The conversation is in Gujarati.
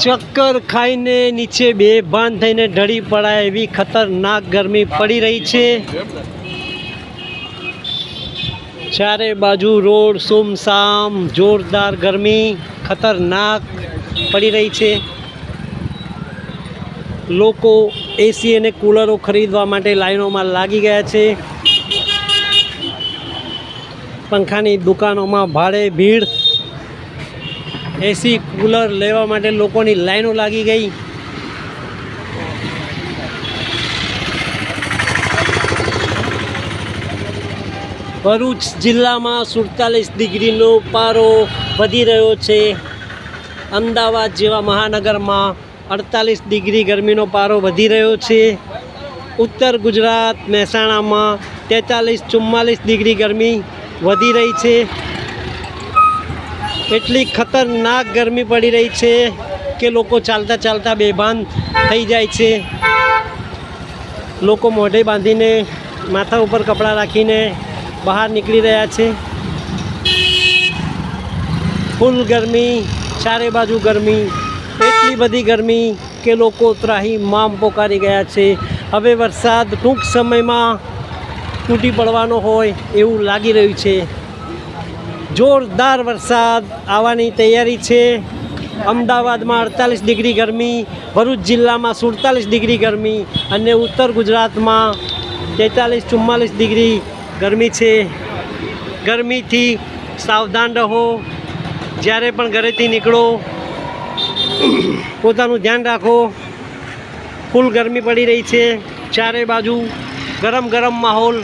ચક્કર ખાઈને નીચે બેભાન થઈને ઢળી પડાય એવી ખતરનાક ગરમી પડી રહી છે. ચારે બાજુ રોડ સુમસામ, જોરદાર ગરમી, ખતરનાક પડી રહી છે. લોકો એસી અને કૂલરો ખરીદવા માટે લાઈનોમાં લાગી ગયા છે. પંખાની દુકાનોમાં ભાડે ભીડ એસી કૂલર લેવા માટે લોકોની લાઈનો લાગી ગઈ. ભરૂચ જિલ્લામાં સુડતાલીસ ડિગ્રીનો પારો વધી રહ્યો છે. અમદાવાદ જેવા મહાનગરમાં અડતાલીસ ડિગ્રી ગરમીનો પારો વધી રહ્યો છે. ઉત્તર ગુજરાત મહેસાણામાં તેતાલીસ, ચુમ્માલીસ ડિગ્રી ગરમી વધી રહી છે. એટલી ખતરનાક ગરમી પડી રહી છે કે લોકો ચાલતા ચાલતા બેભાન થઈ જાય છે. લોકો મોઢે બાંધીને માથા ઉપર કપડાં રાખીને બહાર નીકળી રહ્યા છે. ફૂલ ગરમી, ચારે બાજુ ગરમી, એટલી બધી ગરમી કે લોકો ત્રાહી મામ પોકારી ગયા છે. હવે વરસાદ ટૂંક સમયમાં તૂટી પડવાનો હોય એવું લાગી રહ્યું છે. જોરદાર વરસાદ આવવાની તૈયારી છે. અમદાવાદમાં અડતાલીસ ડિગ્રી ગરમી, ભરૂચ જિલ્લામાં સુડતાલીસ ડિગ્રી ગરમી અને ઉત્તર ગુજરાતમાં તેતાલીસ, ચુમ્માલીસ ડિગ્રી ગરમી છે. ગરમીથી સાવધાન રહો. જ્યારે પણ ઘરેથી નીકળો, પોતાનું ધ્યાન રાખો. ફૂલ ગરમી પડી રહી છે. ચારે બાજુ ગરમ ગરમ માહોલ